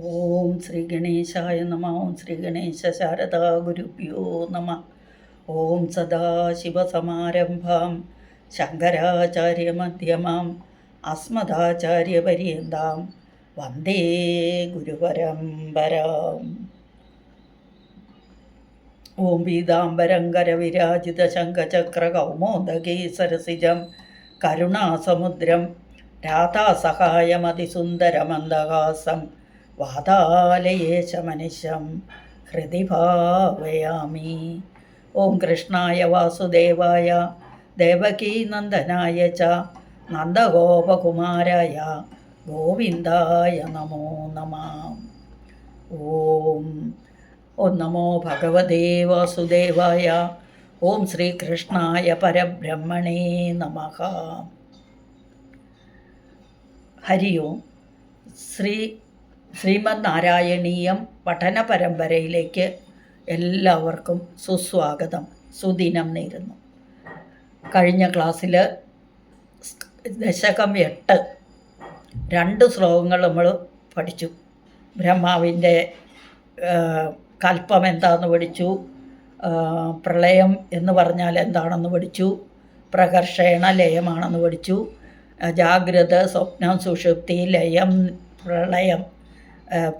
ഓം ശ്രീ ഗണേശായ നമ ഓം ശ്രീ ഗണേശ ശാരദാ ഗുരുഭ്യോ നമ. ഓം സദാശിവസമാരംഭാം ശങ്കരാചാര്യമധ്യമാം അസ്മദാചാര്യപര്യന്താം. വന്ദേ ഗുരുപരമ്പരാം. ഓം പീതാംബരങ്കരവിരാജിത ശംഖചക്ര കൗമോദകീ സരസിജം കരുണാസമുദ്രം രാധാസഹായമതിസുന്ദരമന്ദഹാസം വാതാലയേശമനിശം ഹൃദി ഭാവയാമി. ഓം കൃഷ്ണായ വാസുദേവായ ദേവകീനന്ദനായ ച നന്ദഗോപകുമാരായ ഗോവിന്ദായ നമോ നമ. ഓം ഓം നമോ ഭഗവതേ വാസുദേവായ ഓം ശ്രീകൃഷ്ണായ പരബ്രഹ്മണേ നമ. ഹരി ഓം. ശ്രീ ശ്രീമദ് നാരായണീയം പഠന പരമ്പരയിലേക്ക് എല്ലാവർക്കും സുസ്വാഗതം. സുദിനം നേരുന്നു. കഴിഞ്ഞ ക്ലാസ്സിൽ ദശകം എട്ട് രണ്ട് ശ്ലോകങ്ങൾ നമ്മൾ പഠിച്ചു. ബ്രഹ്മാവിന്റെ കൽപ്പം എന്താണെന്ന് പഠിച്ചു പ്രളയം എന്ന് പറഞ്ഞാൽ എന്താണെന്ന് പഠിച്ചു പ്രകർഷണ ലയമാണെന്ന് പഠിച്ചു ജാഗ്രത സ്വപ്നം സുഷുപ്തി ലയം പ്രളയം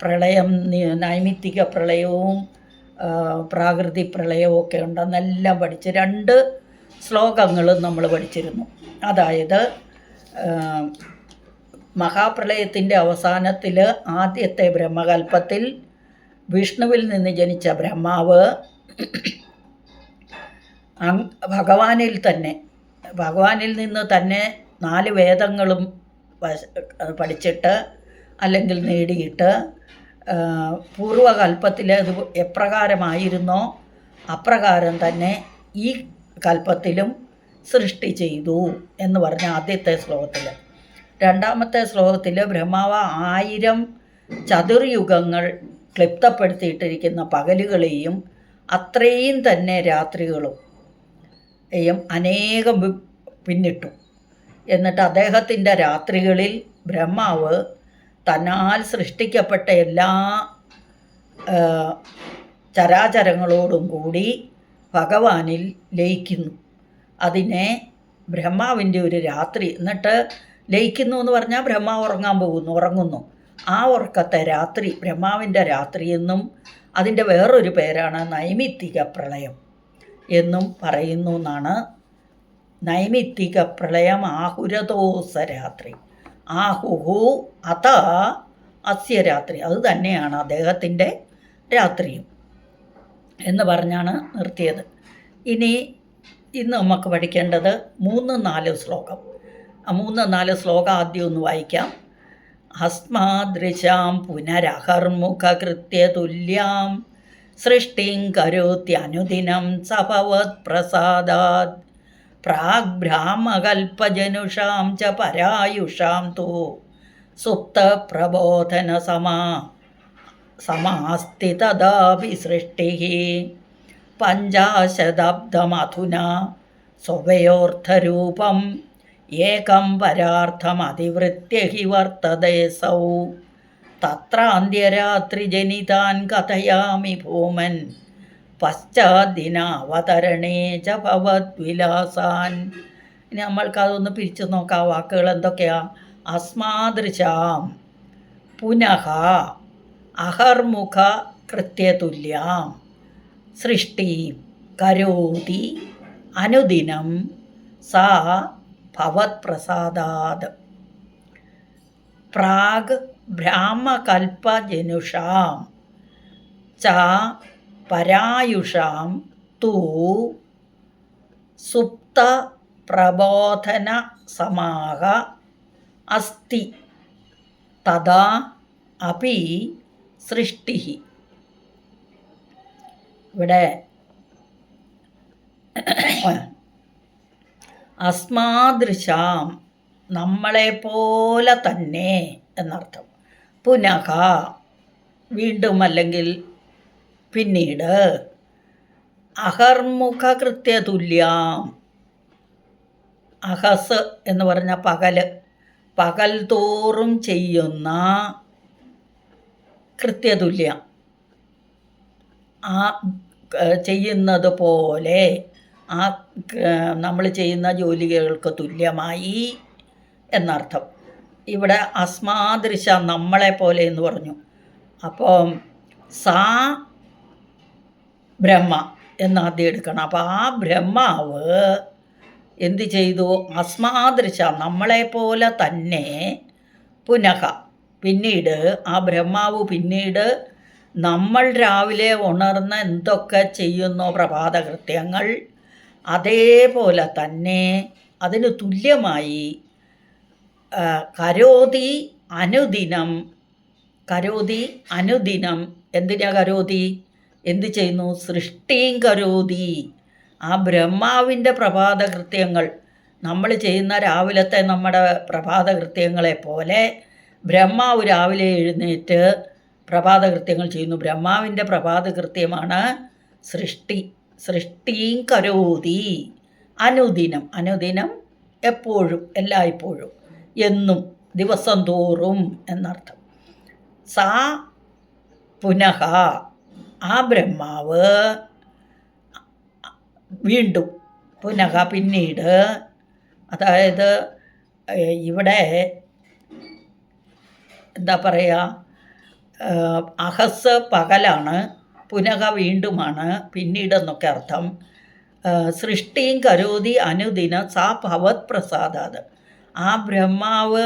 പ്രളയം നൈമിത്തിക പ്രളയവും പ്രാകൃതി പ്രളയവും ഒക്കെ ഉണ്ടെന്നെല്ലാം പഠിച്ച് രണ്ട് ശ്ലോകങ്ങളും നമ്മൾ പഠിച്ചിരുന്നു. അതായത് മഹാപ്രളയത്തിന്റെ അവസാനത്തിൽ ആദ്യത്തെ ബ്രഹ്മകൽപ്പത്തിൽ വിഷ്ണുവിൽ നിന്ന് ജനിച്ച ബ്രഹ്മാവ് ഭഗവാനിൽ തന്നെ ഭഗവാനിൽ നിന്ന് തന്നെ നാല് വേദങ്ങളും പഠിച്ചിട്ട് അല്ലെങ്കിൽ നേടിയിട്ട് പൂർവകൽപ്പത്തിൽ അത് എപ്രകാരമായിരുന്നോ അപ്രകാരം തന്നെ ഈ കൽപ്പത്തിലും സൃഷ്ടി ചെയ്തു എന്ന് പറഞ്ഞ ആദ്യത്തെ ശ്ലോകത്തിൽ രണ്ടാമത്തെ ശ്ലോകത്തിൽ ബ്രഹ്മാവ ആയിരം ചതുർയുഗങ്ങൾ ക്ലിപ്തപ്പെടുത്തിയിട്ടിരിക്കുന്ന പകലുകളെയും അത്രയും തന്നെ രാത്രികളും അനേകം പിന്നിട്ടു. എന്നിട്ട് അദ്ദേഹത്തിന്റെ രാത്രികളിൽ ബ്രഹ്മാവ് തന്നാൽ സൃഷ്ടിക്കപ്പെട്ട എല്ലാ ചരാചരങ്ങളോടും കൂടി ഭഗവാനിൽ ലയിക്കുന്നു. അതിനെ ബ്രഹ്മാവിന്റെ ഒരു രാത്രി എന്നിട്ട് ലയിക്കുന്നു എന്ന് പറഞ്ഞാൽ ബ്രഹ്മാവ് ഉറങ്ങാൻ പോകുന്നു ഉറങ്ങുന്നു. ആ ഉറക്കത്തെ രാത്രി ബ്രഹ്മാവിന്റെ രാത്രി എന്നും അതിന്റെ വേറൊരു പേരാണ് നൈമിത്തിക പ്രളയം എന്നും പറയുന്നു എന്നാണ്. നൈമിത്തിക പ്രളയം ആഹുരദോസ രാത്രി. ആഹുഹു അത അസ്യ രാത്രി. അത് തന്നെയാണ് അദ്ദേഹത്തിന്റെ രാത്രിയും എന്ന് പറഞ്ഞാണ് നിർത്തിയത്. ഇനി ഇന്ന് നമുക്ക് പഠിക്കേണ്ടത് മൂന്ന് നാല് ശ്ലോകം. മൂന്ന് നാല് ശ്ലോകം ആദ്യം ഒന്ന് വായിക്കാം. ഹസ്മാദൃശാം പുനരഹർമുഖകൃത്യ തുല്യാം സൃഷ്ടിം കരോത്യനുദിനം സഭവത് പ്രസാദാത്. പ്രാഗ്ബ്രാഹ്മകൽപ്പജനുഷാം ച പരായുഷാം തോ. സുപ്തപ്രബോധനസമാ സമാസ്തി തഥാപി സൃഷ്ടിഃ പഞ്ചാശതാബ്ദമധുനാ സ്വവയോർത്ഥരൂപം ഏകം പരാർത്ഥമതിവൃത്യ ഹി വർത്തതേ സൗ. തത്രാന്ത്യരാത്രിജനിതാൻ കഥയാമി ഭൂമൻ പശ്ചാദിനാവതരണേ ച ഇനി നമ്മൾക്കതൊന്ന് പിരിച്ചു നോക്കാം വാക്കുകൾ എന്തൊക്കെയാണ് അസ്മാദൃശാം പുനഃ അഹർമുഖ കൃത്യതുല്യാം സൃഷ്ടി കരോതി അനുദിനം സാ ഭവത്പ്രസാദാത് പ്രാഗ് ബ്രാഹ്മകൽപ്പജനുഷാം ച പരായുഷാം തൂ സുപ്ത പ്രബോധന സമാഹ അസ്തി തഥാ അപി സൃഷ്ടി. ഇവിടെ അസ്മാദൃശാം നമ്മളെപ്പോലെ തന്നെ എന്നർത്ഥം. പുനഃ വീണ്ടും അല്ലെങ്കിൽ പിന്നീട് അഹർമുഖകൃത്യതുല്യം. അഹസ് എന്ന് പറഞ്ഞ പകൽ പകൽ തോറും ചെയ്യുന്ന കൃത്യതുല്യം. ആ ചെയ്യുന്നത് പോലെ ആ നമ്മൾ ചെയ്യുന്ന ജോലികൾക്ക് തുല്യമായി എന്നർത്ഥം. ഇവിടെ അസ്മാദൃശ നമ്മളെ പോലെ എന്ന് പറഞ്ഞു. അപ്പം സാ ബ്രഹ്മ എന്നാദ്യം എടുക്കണം. അപ്പോൾ ആ ബ്രഹ്മാവ് എന്ത് ചെയ്തു? അസ്മാദൃശ നമ്മളെപ്പോലെ തന്നെ പുനഃ. പിന്നീട് ആ ബ്രഹ്മാവ് പിന്നീട് നമ്മൾ രാവിലെ ഉണർന്ന് എന്തൊക്കെ ചെയ്യുന്നോ? പ്രഭാതകൃത്യങ്ങൾ. അതേപോലെ തന്നെ അതിന് തുല്യമായി കരോതി അനുദിനം. കരോതി അനുദിനം. എന്തിനാ കരോതി? എന്ത് ചെയ്യുന്നു? സൃഷ്ടിയും കരോതി. ആ ബ്രഹ്മാവിന്റെ പ്രഭാതകൃത്യങ്ങൾ. നമ്മൾ ചെയ്യുന്ന രാവിലത്തെ നമ്മുടെ പ്രഭാതകൃത്യങ്ങളെ പോലെ ബ്രഹ്മാവ് രാവിലെ എഴുന്നേറ്റ് പ്രഭാതകൃത്യങ്ങൾ ചെയ്യുന്നു. ബ്രഹ്മാവിന്റെ പ്രഭാതകൃത്യമാണ് സൃഷ്ടി. സൃഷ്ടിയും കരോതി. അനുദിനം. അനുദിനം എപ്പോഴും എല്ലായ്പ്പോഴും എന്നും ദിവസം തോറും എന്നർത്ഥം. സാ പുനഃ ആ ബ്രഹ്മാവ് വീണ്ടും പുനഃ പിന്നീട് അതായത് ഇവിടെ എന്താ പറയുക അഹസ് പകലാണ് പുനഃ വീണ്ടുമാണ് പിന്നീടെന്നൊക്കെ അർത്ഥം. സൃഷ്ടിയും കരോതി അനുദിന സാ ഭവത് പ്രസാദാത്. ആ ബ്രഹ്മാവ്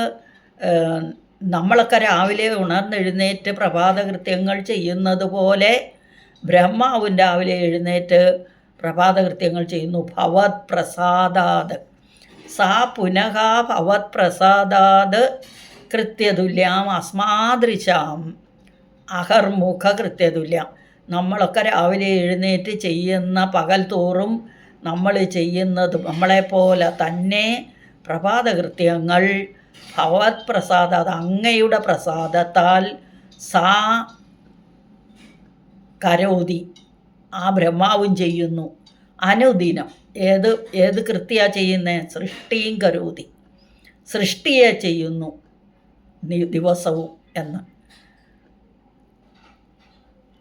നമ്മളൊക്കെ രാവിലെ ഉണർന്നെഴുന്നേറ്റ് പ്രഭാതകൃത്യങ്ങൾ ചെയ്യുന്നത് പോലെ ബ്രഹ്മാവും രാവിലെ എഴുന്നേറ്റ് പ്രഭാതകൃത്യങ്ങൾ ചെയ്യുന്നു. ഭവത് പ്രസാദാത് സാ പുനഃ ഭവത് പ്രസാദാത് കൃത്യതുല്യാം അസ്മാദൃശാം. അഹർമുഖ കൃത്യതുല്യം നമ്മളൊക്കെ രാവിലെ എഴുന്നേറ്റ് ചെയ്യുന്ന പകൽ തോറും നമ്മൾ ചെയ്യുന്നത് നമ്മളെപ്പോലെ തന്നെ പ്രഭാതകൃത്യങ്ങൾ ഭവത് പ്രസാദ അങ്ങയുടെ പ്രസാദത്താൽ സാ കരോതി. ആ ബ്രഹ്മാവും ചെയ്യുന്നു. അനുദിനം. ഏത് ഏത് കൃത്യ ചെയ്യുന്നത് സൃഷ്ടിയും കരോതി. സൃഷ്ടിയെ ചെയ്യുന്നു. ദിവസവും എന്ന്.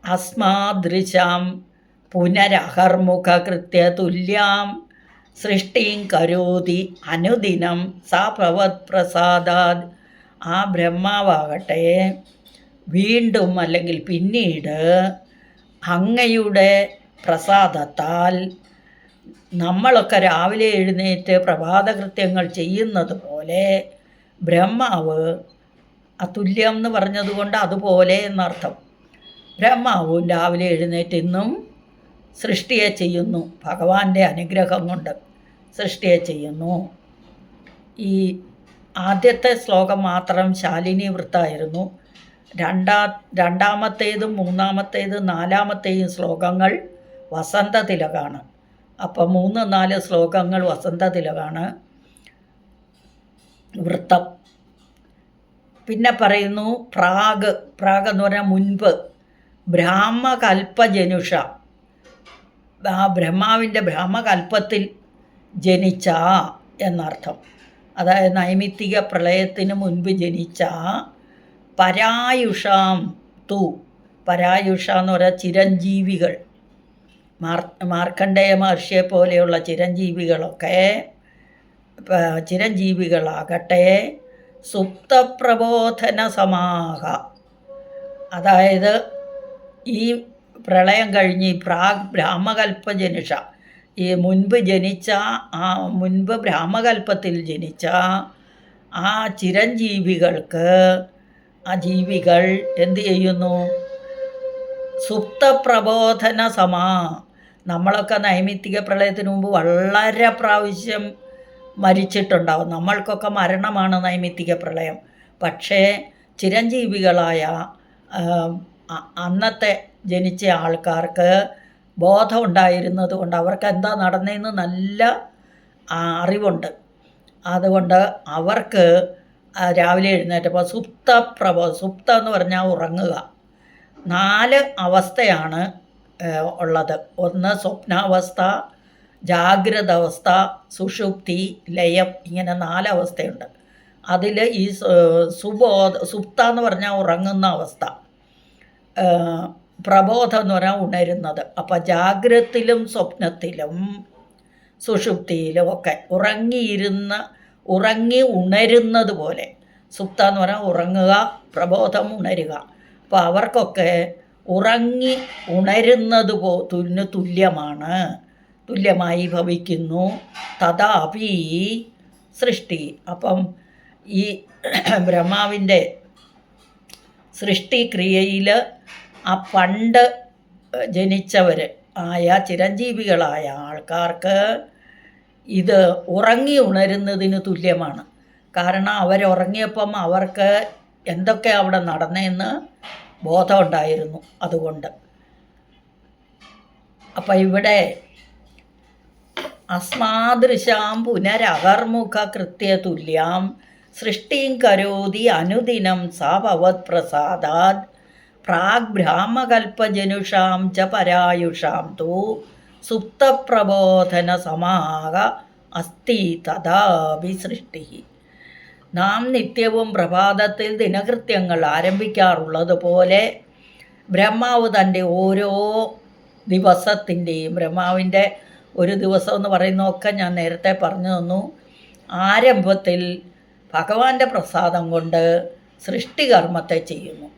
അസ്മാദൃശാം പുനരഹർമുഖ കൃത്യ തുല്യാം. സൃഷ്ടിയും കരോതി അനുദിനം. സാ ഭവത് പ്രസാദാത് ആ ബ്രഹ്മാവാകട്ടെ. വീണ്ടും അല്ലെങ്കിൽ പിന്നീട് അങ്ങയുടെ പ്രസാദത്താൽ നമ്മളൊക്കെ രാവിലെ എഴുന്നേറ്റ് പ്രഭാതകൃത്യങ്ങൾ ചെയ്യുന്നത് പോലെ ബ്രഹ്മാവ് അതുല്യം എന്ന് പറഞ്ഞതുകൊണ്ട് അതുപോലെ എന്നർത്ഥം. ബ്രഹ്മാവും രാവിലെ എഴുന്നേറ്റ് ഇന്നും സൃഷ്ടിയെ ചെയ്യുന്നു. ഭഗവാന്റെ അനുഗ്രഹം കൊണ്ട് സൃഷ്ടിയെ ചെയ്യുന്നു. ഈ ആദ്യത്തെ ശ്ലോകം മാത്രം ശാലിനി വൃത്തായിരുന്നു രണ്ടാ രണ്ടാമത്തേതും മൂന്നാമത്തേതും നാലാമത്തെയും ശ്ലോകങ്ങൾ വസന്തതിലകാണ് അപ്പം മൂന്ന് നാല് ശ്ലോകങ്ങൾ വസന്തതിലകാണ് വൃത്തം. പിന്നെ പറയുന്നു പ്രാഗ്. പ്രാഗ് എന്ന് പറഞ്ഞാൽ മുൻപ്. ബ്രാഹ്മകൽപ്പജനുഷ. ആ ബ്രഹ്മാവിന്റെ ബ്രാഹ്മകൽപ്പത്തിൽ ജനിച്ച എന്നർത്ഥം. അതായത് നൈമിത്തിക പ്രളയത്തിന് മുൻപ് ജനിച്ച പരായുഷാം തു. പരായുഷ എന്ന് പറയുക ചിരഞ്ജീവികൾ. മാർ മാർക്കണ്ഡേയ മഹർഷിയെ പോലെയുള്ള ചിരഞ്ജീവികളൊക്കെ ചിരഞ്ജീവികളാകട്ടെ സുപ്തപ്രബോധന സമാഹ. അതായത് ഈ പ്രളയം കഴിഞ്ഞ് ഈ ബ്രാഹ്മകൽപ്പ ജനുഷ ഈ മുൻപ് ജനിച്ച ആ മുൻപ് ബ്രാഹ്മകൽപ്പത്തിൽ ജനിച്ച ആ ചിരഞ്ജീവികൾക്ക് ആ ജീവികൾ എന്ത് ചെയ്യുന്നു? സുപ്തപ്രബോധന സമാ. നമ്മളൊക്കെ നൈമിത്തിക പ്രളയത്തിന് മുമ്പ് വളരെ പ്രാവശ്യം മരിച്ചിട്ടുണ്ടാവും. നമ്മൾക്കൊക്കെ മരണമാണ് നൈമിത്തിക പ്രളയം. പക്ഷേ ചിരഞ്ജീവികളായ അന്നത്തെ ജനിച്ച ആൾക്കാർക്ക് ബോധം ഉണ്ടായിരുന്നത് കൊണ്ട് അവർക്ക് എന്താ നടന്നതെന്ന് നല്ല അറിവുണ്ട്. അതുകൊണ്ട് അവർക്ക് രാവിലെ എഴുന്നേറ്റപ്പോൾ സുപ്ത പ്രഭ സുപ്ത എന്ന് പറഞ്ഞാൽ ഉറങ്ങുക. നാല് അവസ്ഥയാണ് ഉള്ളത്. ഒന്ന് സ്വപ്നാവസ്ഥ ജാഗ്രത അവസ്ഥ സുഷുപ്തി ലയം ഇങ്ങനെ നാല് അവസ്ഥയുണ്ട്. അതിൽ ഈ സുബോധ സുപ്ത എന്ന് പറഞ്ഞാൽ ഉറങ്ങുന്ന അവസ്ഥ. പ്രബോധം എന്ന് പറഞ്ഞാൽ ഉണരുന്നത്. അപ്പം ജാഗ്രത്തിലും സ്വപ്നത്തിലും സുഷുപ്തിയിലും ഒക്കെ ഉറങ്ങിയിരുന്ന ഉറങ്ങി ഉണരുന്നത് പോലെ. സുപ്ത എന്ന് പറഞ്ഞാൽ ഉറങ്ങുക പ്രബോധം ഉണരുക. അപ്പോൾ അവർക്കൊക്കെ ഉറങ്ങി ഉണരുന്നത് പോ തുല്യ തുല്യമാണ്. തുല്യമായി ഭവിക്കുന്നു. തഥാപി സൃഷ്ടി. അപ്പം ഈ ബ്രഹ്മാവിന്റെ സൃഷ്ടിക്രിയയിൽ ആ പണ്ട് ജനിച്ചവർ ആയ ചിരഞ്ജീവികളായ ആൾക്കാർക്ക് ഇത് ഉറങ്ങി ഉണരുന്നതിന് തുല്യമാണ്. കാരണം അവരുറങ്ങിയപ്പം അവർക്ക് എന്തൊക്കെ അവിടെ നടന്നതെന്ന് ബോധമുണ്ടായിരുന്നു അതുകൊണ്ട്. അപ്പം ഇവിടെ അസ്മാദൃശാം പുനരകർമുഖ കൃത്യതുല്യാം സൃഷ്ടിം കരോതി അനുദിനം സാഭവത് പ്രസാദാത് പ്രാഗ് ബ്രാഹ്മകൽപ്പജനുഷാം ച പരായുഷാം തു സുപ്തപ്രബോധന സമാഹ അസ്ഥി തഥാപി സൃഷ്ടി നാം നിത്യവും പ്രഭാതത്തിൽ ദിനകൃത്യങ്ങൾ ആരംഭിക്കാറുള്ളത് പോലെ ബ്രഹ്മാവ് തന്റെ ഓരോ ദിവസത്തിന്റെയും ബ്രഹ്മാവിന്റെ ഒരു ദിവസം എന്ന് പറയുന്നതൊക്കെ ഞാൻ നേരത്തെ പറഞ്ഞു തന്നു. ആരംഭത്തിൽ ഭഗവാന്റെ പ്രസാദം കൊണ്ട് സൃഷ്ടികർമ്മത്തെ ചെയ്യുന്നു.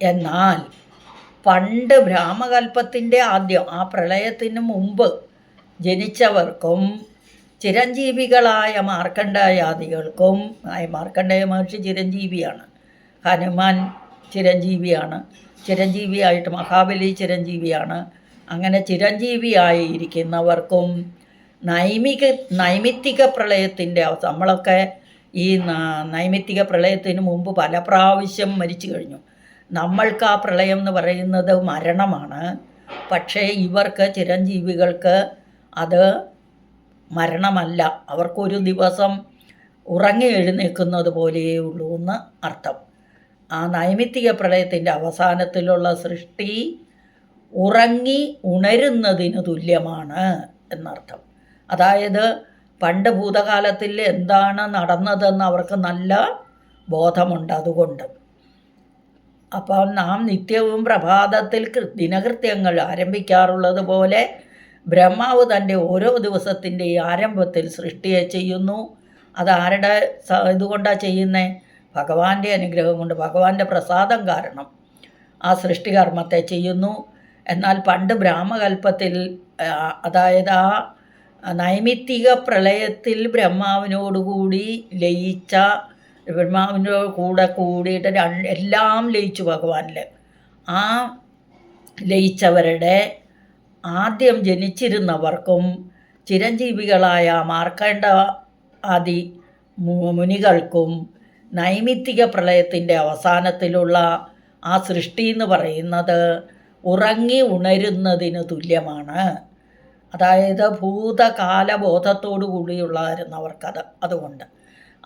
എന്നാൽ പണ്ട് ബ്രാഹ്മകൽപ്പത്തിന്റെ ആദ്യം ആ പ്രളയത്തിന് മുമ്പ് ജനിച്ചവർക്കും ചിരഞ്ജീവികളായ മാർക്കണ്ഡായാദികൾക്കും മാർക്കണ്ഡേയ മഹർഷി ചിരഞ്ജീവിയാണ് ഹനുമാൻ ചിരഞ്ജീവിയാണ് ചിരഞ്ജീവിയായിട്ട് മഹാബലി ചിരഞ്ജീവിയാണ് അങ്ങനെ ചിരഞ്ജീവിയായിരിക്കുന്നവർക്കും നൈമിക നൈമിത്തിക പ്രളയത്തിന്റെ നമ്മളൊക്കെ ഈ നൈമിത്തിക പ്രളയത്തിന് മുമ്പ് പല പ്രാവശ്യം മരിച്ചു കഴിഞ്ഞു. നമ്മൾക്ക് ആ പ്രളയം എന്ന് പറയുന്നത് മരണമാണ്. പക്ഷേ ഇവർക്ക് ചിരഞ്ജീവികൾക്ക് അത് മരണമല്ല. അവർക്കൊരു ദിവസം ഉറങ്ങി എഴുന്നേൽക്കുന്നത് പോലെയേ ഉള്ളൂ എന്ന് അർത്ഥം. ആ നൈമിത്തിക പ്രളയത്തിന്റെ അവസാനത്തിലുള്ള സൃഷ്ടി ഉറങ്ങി ഉണരുന്നതിന് തുല്യമാണ് എന്നർത്ഥം. അതായത് പണ്ട് ഭൂതകാലത്തിൽ എന്താണ് നടന്നതെന്ന് അവർക്ക് നല്ല ബോധമുണ്ട് അതുകൊണ്ട്. അപ്പം നാം നിത്യവും പ്രഭാതത്തിൽ ദിനകൃത്യങ്ങൾ ആരംഭിക്കാറുള്ളത് പോലെ ബ്രഹ്മാവ് തന്റെ ഓരോ ദിവസത്തിന്റെ ആരംഭത്തിൽ സൃഷ്ടിയെ ചെയ്യുന്നു. അതാരുടെ ഇതുകൊണ്ടാണ് ചെയ്യുന്നത് ഭഗവാന്റെ അനുഗ്രഹം കൊണ്ട് ഭഗവാന്റെ പ്രസാദം കാരണം ആ സൃഷ്ടികർമ്മത്തെ ചെയ്യുന്നു. എന്നാൽ പണ്ട് ബ്രാഹ്മകൽപ്പത്തിൽ അതായത് ആ നൈമിത്തിക പ്രളയത്തിൽ ബ്രഹ്മാവിനോടുകൂടി ലയിച്ച ബ്രഹ്മാവിനോട് കൂടെ കൂടിയിട്ട് രണ്ട് എല്ലാം ലയിച്ചു ഭഗവാനിൽ ആ ലയിച്ചവരുടെ ആദ്യം ജനിച്ചിരുന്നവർക്കും ചിരഞ്ജീവികളായ മാർക്കണ്ഡ ആദി മുനികൾക്കും നൈമിത്തിക പ്രളയത്തിന്റെ അവസാനത്തിലുള്ള ആ സൃഷ്ടി എന്ന് പറയുന്നത് ഉറങ്ങി ഉണരുന്നതിന് തുല്യമാണ്. അതായത് ഭൂതകാലബോധത്തോടു കൂടിയുള്ളതായിരുന്നവർക്കത് അതുകൊണ്ട്.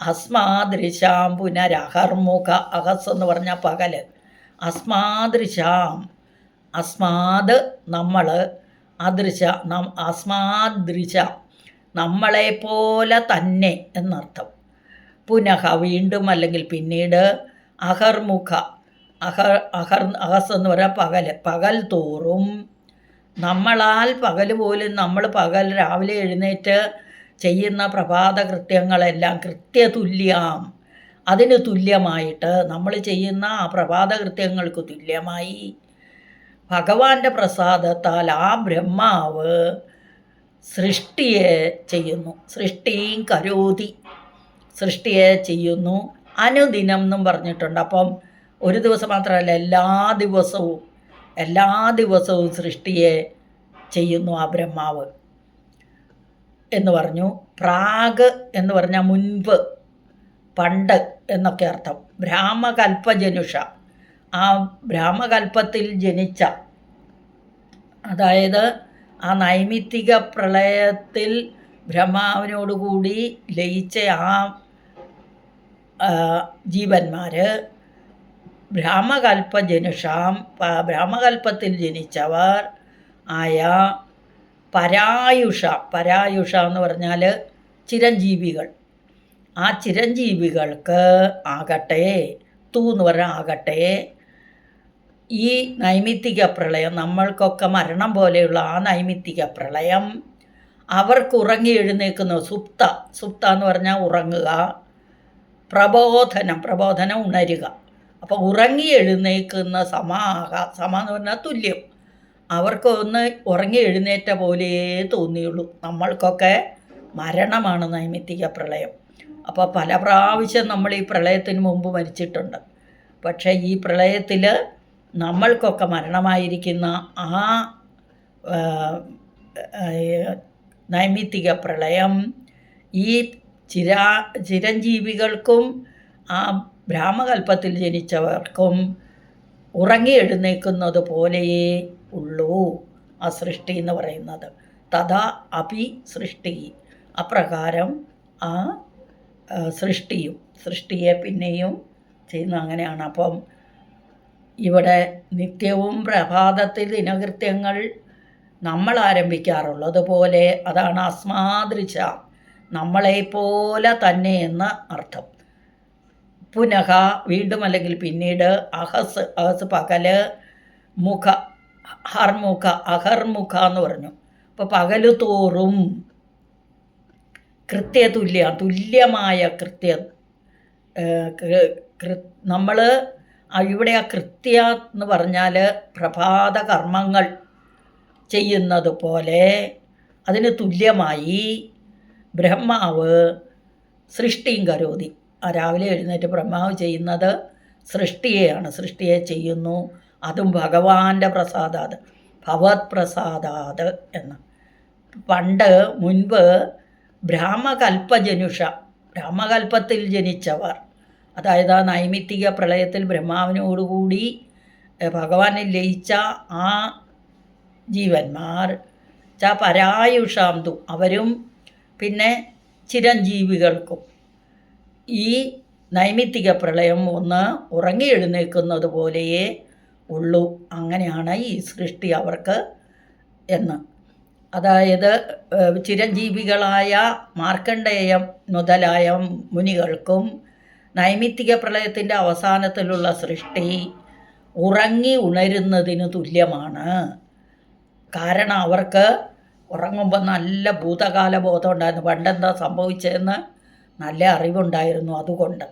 അസ്മാദൃശാം പുനരഹർമുഖ അഹസ് എന്ന് പറഞ്ഞാൽ പകൽ അസ്മാദൃശാം അസ്മാദ് നമ്മൾ അദൃശ നം അസ്മാദൃശ നമ്മളെപ്പോലെ തന്നെ എന്നർത്ഥം. പുനഃ വീണ്ടും അല്ലെങ്കിൽ പിന്നീട് അഹർമുഖ അഹർ അഹർ അഹസ് എന്ന് പറയാൻ പകൽ പകൽ തോറും നമ്മളാൽ പകൽ പോലും നമ്മൾ പകൽ രാവിലെ എഴുന്നേറ്റ് ചെയ്യുന്ന പ്രഭാത കൃത്യങ്ങളെല്ലാം കൃത്യതുല്യാം. അതിന് തുല്യമായിട്ട് നമ്മൾ ചെയ്യുന്ന ആ പ്രഭാത കൃത്യങ്ങൾക്ക് തുല്യമായി. ഭഗവാന്റെ പ്രസാദത്താൽ ആ ബ്രഹ്മാവ് സൃഷ്ടിയെ ചെയ്യുന്നു. സൃഷ്ടിയും കരോതി സൃഷ്ടിയെ ചെയ്യുന്നു. അനുദിനം എന്നും പറഞ്ഞിട്ടുണ്ട്. അപ്പം ഒരു ദിവസം മാത്രമല്ല എല്ലാ ദിവസവും എല്ലാ ദിവസവും സൃഷ്ടിയെ ചെയ്യുന്നു ആ ബ്രഹ്മാവ്. എന്ന് പറഞ്ഞു. പ്രാഗ് എന്ന് പറഞ്ഞാൽ മുൻപ് പണ്ട് എന്നൊക്കെ അർത്ഥം. ബ്രാഹ്മകൽപ്പജനുഷ ആ ബ്രാഹ്മകൽപ്പത്തിൽ ജനിച്ച അതായത് ആ നൈമിത്തിക പ്രളയത്തിൽ ബ്രഹ്മാവിനോടുകൂടി ലയിച്ച ആ ജീവന്മാർ ബ്രാഹ്മകൽപ്പജനുഷാം ജനുഷാം ബ്രാഹ്മകൽപ്പത്തിൽ ജനിച്ചവർ ആയ പരായുഷ പരായുഷ എന്ന് പറഞ്ഞാൽ ചിരഞ്ജീവികൾ. ആ ചിരഞ്ജീവികൾക്ക് ആകട്ടെ തൂ എന്ന് പറഞ്ഞാൽ ആകട്ടെ ഈ നൈമിത്തിക പ്രളയം നമ്മൾക്കൊക്കെ മരണം പോലെയുള്ള ആ നൈമിത്തിക പ്രളയം അവർക്ക് ഉറങ്ങി എഴുന്നേക്കുന്ന സുപ്ത സുപ്ത എന്ന് പറഞ്ഞാൽ ഉറങ്ങുക പ്രബോധനം പ്രബോധനം ഉണരുക. അപ്പോൾ ഉറങ്ങി എഴുന്നേൽക്കുന്ന സമാഹ സമ എന്ന് പറഞ്ഞാൽ തുല്യം. അവർക്ക് ഒന്ന് ഉറങ്ങി എഴുന്നേറ്റ പോലെയേ തോന്നിയുള്ളൂ. നമ്മൾക്കൊക്കെ മരണമാണ് നൈമിത്തിക പ്രളയം. അപ്പോൾ പല പ്രാവശ്യം നമ്മൾ ഈ പ്രളയത്തിന് മുമ്പ് മരിച്ചിട്ടുണ്ട്. പക്ഷേ ഈ പ്രളയത്തിൽ നമ്മൾക്കൊക്കെ മരണമായിരിക്കുന്ന ആ നൈമിത്തിക പ്രളയം ഈ ചിരാ ചിരഞ്ജീവികൾക്കും ആ ബ്രാഹ്മകൽപ്പത്തിൽ ജനിച്ചവർക്കും ഉറങ്ങി എഴുന്നേക്കുന്നത് പോലെയേ ഉള്ളൂ ആ സൃഷ്ടി എന്ന് പറയുന്നത്. തഥാ അപി സൃഷ്ടി. അപ്രകാരം ആ സൃഷ്ടിയും സൃഷ്ടിയെ പിന്നെയും ചെയ്യുന്ന അങ്ങനെയാണ്. അപ്പം ഇവിടെ നിത്യവും പ്രഭാതത്തിൽ ദിനകൃത്യങ്ങൾ നമ്മൾ ആരംഭിക്കാറുള്ളത് പോലെ അതാണ് അസ്മാദൃശ നമ്മളെപ്പോലെ തന്നെ എന്ന് അർത്ഥം. പുനഃ വീണ്ടും അല്ലെങ്കിൽ പിന്നീട് അഹസ് അഹസ് പകൽ മുഖ ഹർമുഖ അഹർമുഖ എന്ന് പറഞ്ഞു. അപ്പോൾ പകൽ തോറും കൃത്യതുല്യ തുല്യമായ കൃത്യ നമ്മൾ ഇവിടെ ആ കൃത്യ എന്ന് പറഞ്ഞാൽ പ്രഭാത കർമ്മങ്ങൾ ചെയ്യുന്നത് പോലെ അതിന് തുല്യമായി ബ്രഹ്മാവ് സൃഷ്ടിയും കരോതി. ആ രാവിലെ എഴുന്നേറ്റ് ബ്രഹ്മാവ് ചെയ്യുന്നത് സൃഷ്ടിയെയാണ്. സൃഷ്ടിയെ ചെയ്യുന്നു. അതും ഭഗവാന്റെ പ്രസാദാത് ഭഗവത് പ്രസാദാത് എന്ന്. പണ്ട് മുൻപ് ബ്രാഹ്മകൽപ്പജനുഷ ബ്രാഹ്മകൽപ്പത്തിൽ ജനിച്ചവർ അതായത് ആ നൈമിത്തിക പ്രളയത്തിൽ ബ്രഹ്മാവിനോടുകൂടി ഭഗവാനിൽ ലയിച്ച ആ ജീവന്മാർ ച പരായുഷാന്തു അവരും പിന്നെ ചിരഞ്ജീവികൾക്കും ഈ നൈമിത്തിക പ്രളയം ഒന്ന് ഉറങ്ങി എഴുന്നേൽക്കുന്നത് പോലെയേ ഉള്ളൂ. അങ്ങനെയാണ് ഈ സൃഷ്ടി അവർക്ക് എന്ന്. അതായത് ചിരഞ്ജീവികളായ മാർക്കണ്ഡേയം മുതലായ മുനികൾക്കും നൈമിത്തിക പ്രളയത്തിന്റെ അവസാനത്തിലുള്ള സൃഷ്ടി ഉറങ്ങി ഉണരുന്നതിന് തുല്യമാണ്. കാരണം അവർക്ക് ഉറങ്ങുമ്പോൾ നല്ല ഭൂതകാല ബോധം ഉണ്ടായിരുന്നു. പണ്ടെന്താ സംഭവിച്ചതെന്ന് നല്ല അറിവുണ്ടായിരുന്നു അതുകൊണ്ട്.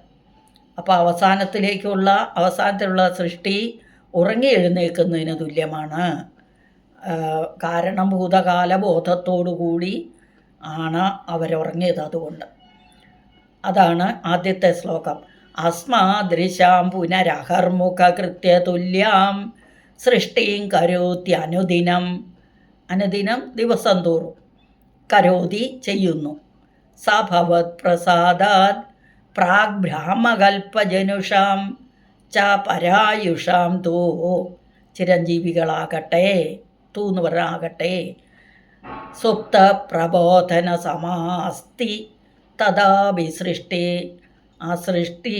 അപ്പോൾ അവസാനത്തിലേക്കുള്ള അവസാനത്തിലുള്ള സൃഷ്ടി ഉറങ്ങി എഴുന്നേൽക്കുന്നതിന് തുല്യമാണ് കാരണം ഭൂതകാല ബോധത്തോടു കൂടി ആണ് അവരുറങ്ങിയത് അതുകൊണ്ട്. അതാണ് ആദ്യത്തെ ശ്ലോകം. അസ്മാദൃശാം പുനരഹർമുഖ കൃത്യതുല്യാം സൃഷ്ടിയും കരോത്തി അനുദിനം. അനുദിനം ദിവസം തോറും കരോതി ചെയ്യുന്നു. സഭവത് പ്രസാദാത് പ്രാഗ് ബ്രാഹ്മകൽപ്പജനുഷാം ച പരായുഷാം തൂ. ചിരഞ്ജീവികളാകട്ടെ തൂ എന്ന് പറഞ്ഞാൽ ആകട്ടെ സുപ്ത പ്രബോധന സമാസ്തി തഥാപി സൃഷ്ടി ആ സൃഷ്ടി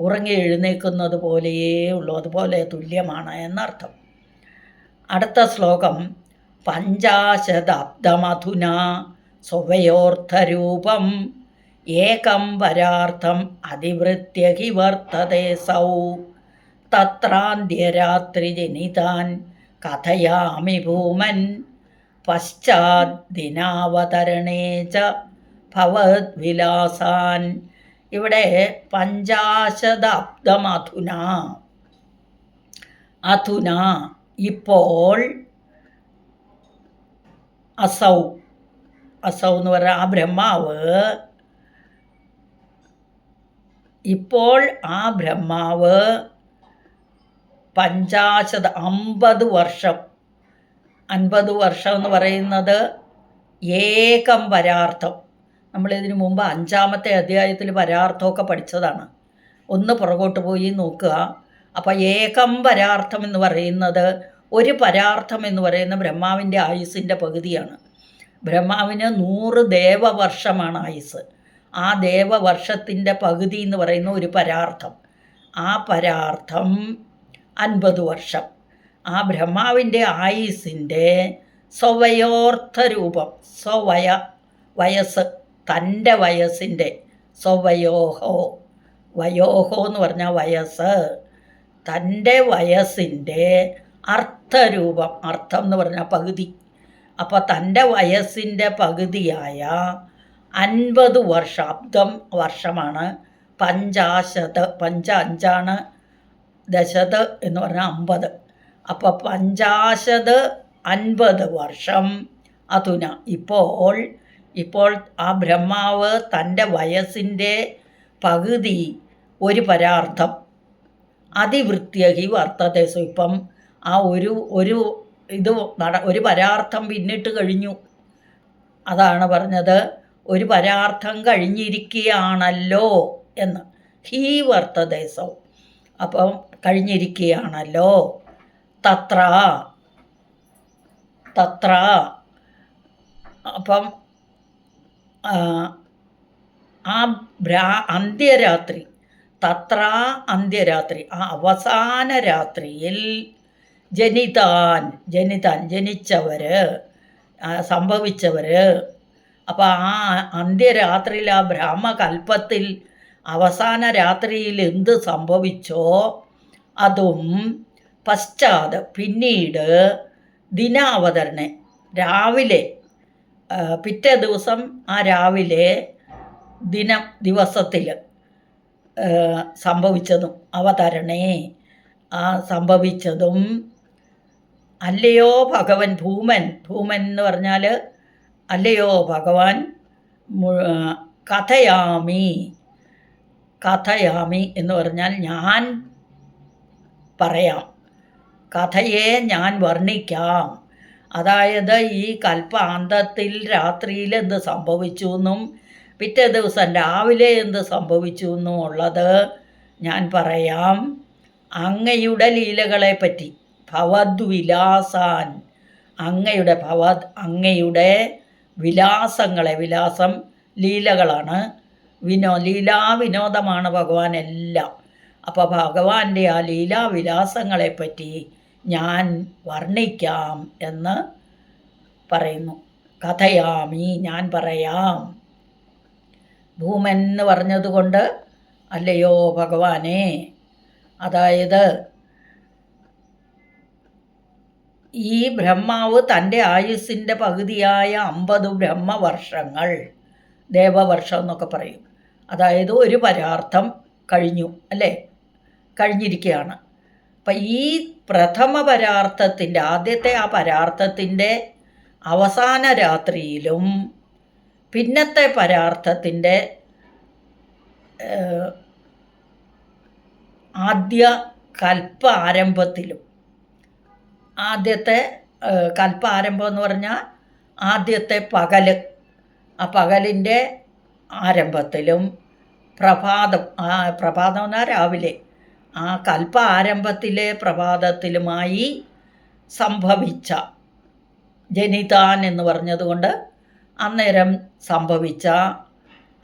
ഉറങ്ങി എഴുന്നേൽക്കുന്നത് പോലെയേ ഉള്ളൂ. അതുപോലെ തുല്യമാണ് എന്നർത്ഥം. അടുത്ത ശ്ലോകം. പഞ്ചാശതാബ്ദമധുന സ്വവയോർത്ഥരൂപം. ഏകം പരാർത്ഥം അതിവൃത്യ ഹി വർത്തതേ സൗ. തത്രാന്ത്യരാത്രിജനിതാൻ കഥയാമി ഭൂമൻ. പശ്ചാദ്ദിനാവതരണേ ച ഭവദ്വിലാസാൻ ഇവിടെ പഞ്ചാശദബ്ദമധുന അധുന ഇപ്പോൾ അസൗ. അസൗ എന്ന് പറഞ്ഞാൽ ആ ബ്രഹ്മാവ് ഇപ്പോൾ ആ ബ്രഹ്മാവ് പഞ്ചാശത് അമ്പത് വർഷം അൻപത് വർഷം എന്ന് പറയുന്നത് ഏകം പരാർത്ഥം. നമ്മളിതിനു മുമ്പ് അഞ്ചാമത്തെ അധ്യായത്തിൽ പരാർത്ഥമൊക്കെ പഠിച്ചതാണ്. ഒന്ന് പുറകോട്ട് പോയി നോക്കുക. അപ്പോൾ ഏകം പരാർത്ഥം എന്ന് പറയുന്നത് ഒരു പരാർത്ഥം എന്ന് പറയുന്ന ബ്രഹ്മാവിന്റെ ആയുസിന്റെ പകുതിയാണ്. ബ്രഹ്മാവിന് നൂറ് ദേവവർഷമാണ് ആയുസ് ആ ദേവവർഷത്തിന്റെ പകുതി എന്ന് പറയുന്ന ഒരു പരാർത്ഥം. ആ പരാർത്ഥം അൻപത് വർഷം. ആ ബ്രഹ്മാവിന്റെ ആയുസിന്റെ സ്വവയോർത്ഥ രൂപം സ്വവയ വയസ്സ് തന്റെ വയസ്സിന്റെ സ്വവയോഹോ. വയോഹോ എന്ന് പറഞ്ഞാൽ വയസ്സ്. തന്റെ വയസ്സിന്റെ അർത്ഥരൂപം അർത്ഥം എന്ന് പറഞ്ഞാൽ പകുതി. അപ്പോൾ തന്റെ വയസ്സിന്റെ പകുതിയായ അൻപത് വർഷാബ്ദം വർഷമാണ്. പഞ്ചാശത് പഞ്ച അഞ്ചാണ് ദശത് എന്ന് പറഞ്ഞാൽ അമ്പത്. അപ്പോൾ പഞ്ചാശത് അൻപത് വർഷം. അതുന ഇപ്പോൾ ഇപ്പോൾ ആ ബ്രഹ്മാവ് തന്റെ വയസ്സിന്റെ പകുതി ഒരു പരാർത്ഥം. അതിവൃത്തിയഹി വർത്തത്തെ സോ ഇപ്പം ആ ഒരു ഒരു ഇത് നട ഒരു പരാർത്ഥം പിന്നിട്ട് കഴിഞ്ഞു. അതാണ് പറഞ്ഞത്. ഒരു പരാർത്ഥം കഴിഞ്ഞിരിക്കുകയാണല്ലോ എന്ന്. ഹീ വർത്തദേശം അപ്പം കഴിഞ്ഞിരിക്കുകയാണല്ലോ. തത്ര തത്ര. അപ്പം ആ, ബ്രാ അന്ത്യരാത്രി തത്ര അന്ത്യരാത്രി ആ അവസാന രാത്രിയിൽ ജനിതാൻ ജനിതാൻ ജനിച്ചവർ സംഭവിച്ചവർ അപ്പോൾ ആ അന്ത്യരാത്രിയിൽ ആ ബ്രാഹ്മകൽപ്പത്തിൽ അവസാന രാത്രിയിൽ എന്ത് സംഭവിച്ചോ അതും പശ്ചാത് പിന്നീട് ദിനാവതരണ. രാവിലെ പിറ്റേ ദിവസം ആ രാവിലെ ദിനം ദിവസത്തിൽ സംഭവിച്ചതും അവതരണേ ആ സംഭവിച്ചതും അല്ലയോ ഭഗവൻ ഭൂമൻ? ഭൂമൻ എന്ന് പറഞ്ഞാൽ അല്ലയോ ഭഗവാൻ? കഥയാമി. കഥയാമി എന്ന് പറഞ്ഞാൽ ഞാൻ പറയാം. കഥയെ ഞാൻ വർണിക്കാം. അതായത് ഈ കൽപ്പാന്തത്തിൽ രാത്രിയിൽ എന്ത് സംഭവിച്ചു എന്നും പിറ്റേ ദിവസം രാവിലെ എന്ത് സംഭവിച്ചു എന്നും ഉള്ളത് ഞാൻ പറയാം. അങ്ങയുടെ ലീലകളെ പറ്റി. ഭവദ്വിലാസാൻ. അങ്ങയുടെ ഭവദ് അങ്ങയുടെ വിലാസങ്ങളെ വിലാസം ലീലകളാണ്. വിനോ ലീലാ വിനോദമാണ് ഭഗവാൻ എല്ലാം. അപ്പോൾ ഭഗവാന്റെ ആ ലീലാവിലാസങ്ങളെപ്പറ്റി ഞാൻ വർണിക്കാം എന്ന് പറയുന്നു. കഥയാമി ഞാൻ പറയാം. ഭൂമൻ എന്ന് പറഞ്ഞതുകൊണ്ട് അല്ലയോ ഭഗവാനെ? അതായത് ഈ ബ്രഹ്മാവ് തന്റെ ആയുസ്സിന്റെ പകുതിയായ അമ്പത് ബ്രഹ്മവർഷങ്ങൾ ദേവവർഷം എന്നൊക്കെ പറയും. അതായത് ഒരു പരാർത്ഥം കഴിഞ്ഞു അല്ലേ? കഴിഞ്ഞിരിക്കുകയാണ്. അപ്പം ഈ പ്രഥമ പരാർത്ഥത്തിന്റെ ആദ്യത്തെ ആ പരാർത്ഥത്തിന്റെ അവസാന രാത്രിയിലും പിന്നത്തെ പരാർത്ഥത്തിന്റെ ആദ്യ കൽപ്പ ആരംഭത്തിലും ആദ്യത്തെ കൽപ്പ ആരംഭം എന്ന് പറഞ്ഞാൽ ആദ്യത്തെ പകൽ ആ പകലിന്റെ ആരംഭത്തിലും പ്രഭാതം ആ പ്രഭാതം എന്നാൽ രാവിലെ. ആ കൽപ്പ ആരംഭത്തിലെ പ്രഭാതത്തിലുമായി സംഭവിച്ച ജനിതാൻ എന്ന് പറഞ്ഞതുകൊണ്ട് അന്നേരം സംഭവിച്ച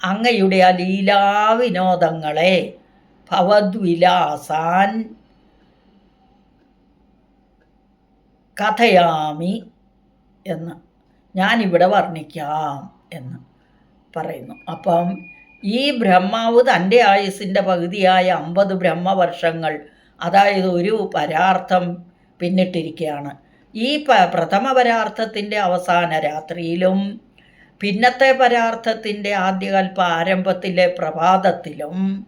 അങ്ങയുടെ ആ ലീലാവിനോദങ്ങളെ ഭവദ്വിലാസാൻ കഥയാമി എന്ന്. ഞാനിവിടെ വർണിക്കാം എന്ന് പറയുന്നു. അപ്പം ഈ ബ്രഹ്മാവ് തന്റെ ആയുസ്സിന്റെ പകുതിയായ അമ്പത് ബ്രഹ്മവർഷങ്ങൾ അതായത് ഒരു പരാർത്ഥം പിന്നിട്ടിരിക്കുകയാണ്. ഈ പ പ്രഥമ പരാർത്ഥത്തിന്റെ അവസാന രാത്രിയിലും പിന്നത്തെ പരാർത്ഥത്തിന്റെ ആദ്യകൽപ്പ ആരംഭത്തിലെ പ്രഭാതത്തിലും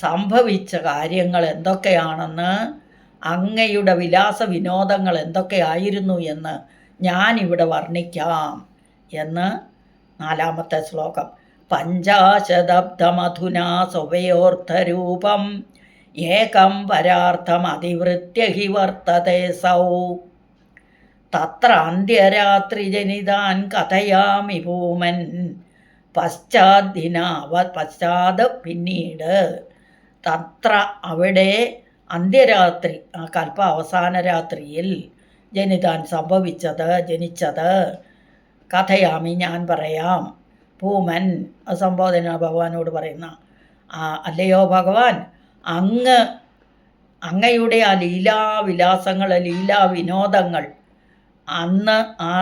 സംഭവിച്ച കാര്യങ്ങൾ എന്തൊക്കെയാണെന്ന് അങ്ങയുടെ വിലാസ വിനോദങ്ങൾ എന്തൊക്കെയായിരുന്നു എന്ന് ഞാനിവിടെ വർണിക്കാം എന്ന് നാലാമത്തെ ശ്ലോകം. പഞ്ചാശതബ്ദമധുനാ സ്വവയോർത്ഥരൂപം ഏകം പരാർത്ഥം അതിവൃത്യ ഹി വർത്തതേ സൗ. തത്ര അന്ത്യരാത്രിജനിതാൻ കഥയാമി ഭൂമൻ. പശ്ചാദിനാവ പശ്ചാത് പിന്നീട് തത്ര അവിടെ അന്ത്യരാത്രി ആ കൽപ്പ അവസാന രാത്രിയിൽ ജനിതാൻ സംഭവിച്ചത് ജനിച്ചത്. കഥയാമി ഞാൻ പറയാം. ഭൂമൻ സംബോധന ഭഗവാനോട് പറയുന്ന അല്ലയോ ഭഗവാൻ? അങ്ങ് അങ്ങയുടെ ആ ലീലാവിലാസങ്ങൾ ലീലാ വിനോദങ്ങൾ അന്ന് ആ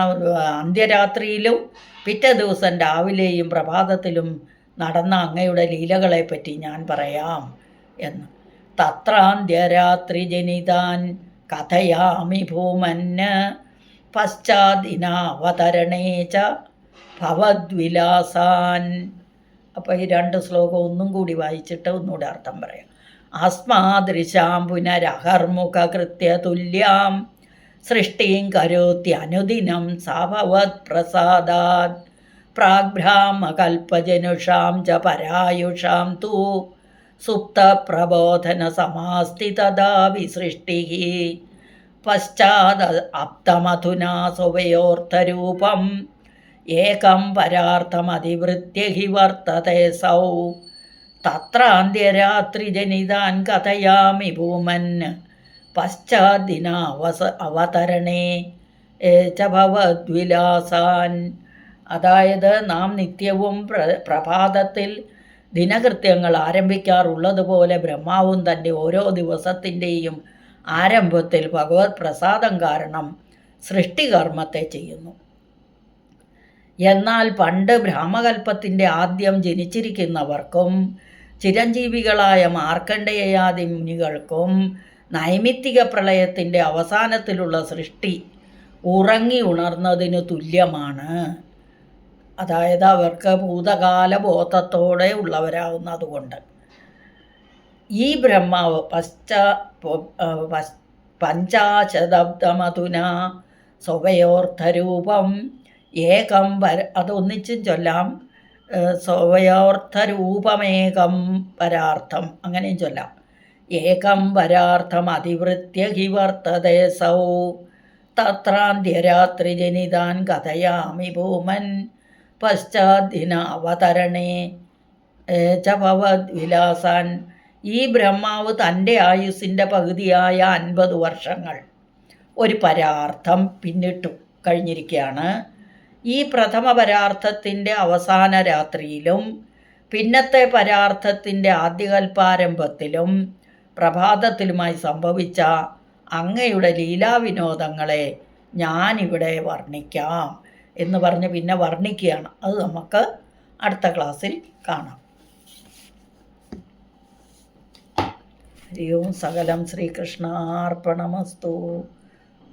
അന്ത്യരാത്രിയിലും പിറ്റേ ദിവസം രാവിലെയും പ്രഭാതത്തിലും നടന്ന അങ്ങയുടെ ലീലകളെപ്പറ്റി ഞാൻ പറയാം എന്ന്. തത്രാന്ത്യരാത്രിജനിതാൻ കഥയാമി ഭൂമന് പശ്ചാദിനാവതരണേ ച ഭവദ്വിലാസാൻ. അപ്പോൾ ഈ രണ്ട് ശ്ലോകം ഒന്നും കൂടി വായിച്ചിട്ട് ഒന്നുകൂടെ അർത്ഥം പറയാം. അസ്മാദൃശാം പുനരഹർമുഖ സൃഷ്ടിയും സൃഷ്ടിം കരോത്യനുദിനം സഭവത് പ്രസാദാത് പ്രാഗ്ഭ്രാമകൽപ്പജനുഷാം ച പരായുഷാം തു സുപ്തപ്രബോധന സമാസ്തി തഥാ വിസൃഷ്ടി പശ്ചാദ അപ്തമധുനാ സുവയോർത്ഥരൂപം ഏകം പരാർത്ഥമതിവൃത്യ ഹി വർത്തത്തെ സൗ. തത്രാന്ത്യരാത്രിജനിതാൻ കഥയാമി ഭൂമൻ. പശ്ചാദിനാവസ അവതരണേ. ഏ ച ഭവദ്വിലാസാൻ. അതായത് നാം നിത്യവും പ്ര പ്രഭാതത്തിൽ ദിനകൃത്യങ്ങൾ ആരംഭിക്കാറുള്ളതുപോലെ ബ്രഹ്മാവും തന്റെ ഓരോ ദിവസത്തിന്റെയും ആരംഭത്തിൽ ഭഗവത് പ്രസാദം കാരണം സൃഷ്ടികർമ്മത്തെ ചെയ്യുന്നു. എന്നാൽ പണ്ട് ബ്രാഹ്മകൽപ്പത്തിന്റെ ആദ്യം ജനിച്ചിരിക്കുന്നവർക്കും ചിരഞ്ജീവികളായ മാർക്കണ്ഡേയാദി മുനികൾക്കും നൈമിത്തിക പ്രളയത്തിന്റെ അവസാനത്തിലുള്ള സൃഷ്ടി ഉറങ്ങി ഉണർന്നതിന് തുല്യമാണ്. അതായത് അവർക്ക് ഭൂതകാല ബോധത്തോടെ ഉള്ളവരാകുന്നതുകൊണ്ട് ഈ ബ്രഹ്മാവ് പശ്ചാ പഞ്ചാശതബ്ദമധുന സ്വവയോർത്ഥരൂപം. ഏകം പര അതൊന്നിച്ചും ചൊല്ലാം സ്വവയോർത്ഥരൂപമേകം പരാർത്ഥം അങ്ങനെയും ചൊല്ലാം. ഏകം പരാർത്ഥം അതിവൃത്യ ഹി വർത്തതേ സൗ. കഥയാമി ഭൂമൻ. പശ്ചാദിന അവതരണേ ച ഈ ബ്രഹ്മാവ് തന്റെ ആയുസ്സിന്റെ പകുതിയായ അൻപത് വർഷങ്ങൾ ഒരു പരാർത്ഥം പിന്നിട്ടു കഴിഞ്ഞിരിക്കുകയാണ്. ഈ പ്രഥമ പരാർത്ഥത്തിന്റെ അവസാന രാത്രിയിലും പിന്നത്തെ പരാർത്ഥത്തിന്റെ ആദ്യകൽപ്പാരംഭത്തിലും പ്രഭാതത്തിലുമായി സംഭവിച്ച അങ്ങയുടെ ലീലാവിനോദങ്ങളെ ഞാനിവിടെ വർണിക്കാം. എന്ന് പറഞ്ഞ് പിന്നെ വർണിക്കുകയാണ്. അത് നമുക്ക് അടുത്ത ക്ലാസ്സിൽ കാണാം. ഹരി ഓം സകലം ശ്രീകൃഷ്ണാർപ്പണമസ്തു.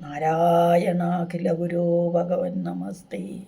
നാരായണാഖില ഗുരോ ഭഗവൻ നമസ്തേ.